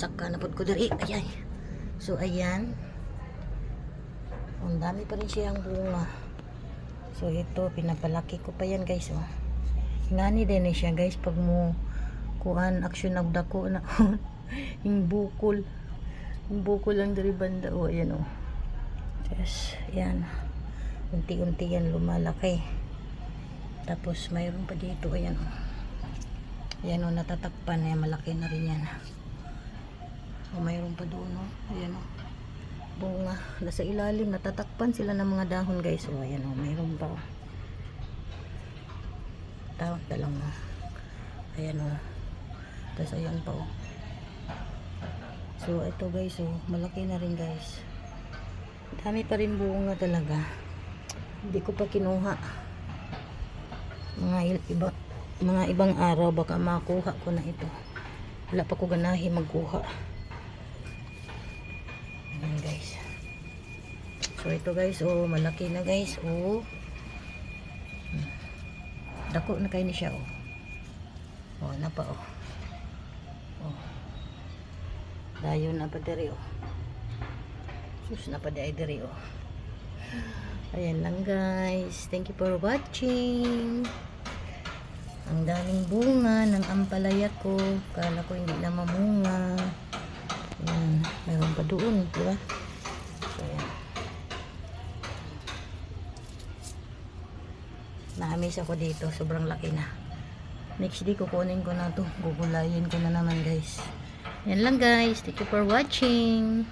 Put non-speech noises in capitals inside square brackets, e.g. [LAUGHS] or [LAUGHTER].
saka na pod ko diri. Ayay. So ayan. Ang dami pa rin siyang bunga. So ito pinapalaki ko pa yan guys oh. Ngani din eh siya guys pag mo kuan action og dako na [LAUGHS] yung bukol. Yung bukol lang diri banda oh ayan oh. Yes, yan. Unti-unti yan lumalaki. Tapos mayroon pa dito ayan oh. Ayan oh natatakpan eh malaki na rin yan. O mayroon pa doon oh. Ayan oh. Bunga. Nasa ilalim natatakpan sila ng mga dahon guys. Oh ayan oh mayroon pa oh. Tawag na lang oh. Ayan oh. Tapos ayan pa oh. So ito guys oh, malaki na rin guys. Dami pa rin bunga talaga. Hindi ko pa kinuha. Mga iba mga ibang araw baka makuha ko na ito. Wala pa ko ganahi magkuha. Guys. So ito guys, oh malaki na guys, oh. Dako na kayo ni siya, oh. Oh, napa, oh. Oh. Dayon na pa diri, oh. Sus na pa di diri, oh. Ayan lang guys. Thank you for watching. Ang daming bunga ng ampalaya ko. Kala ko hindi na mamunga. Ayan. Mayroon pa doon, di ba? So, ayan. Naamis ako dito. Sobrang laki na. Next day, kukunin ko na to. Gugulayin ko na naman, guys. Yan lang, guys. Thank you for watching.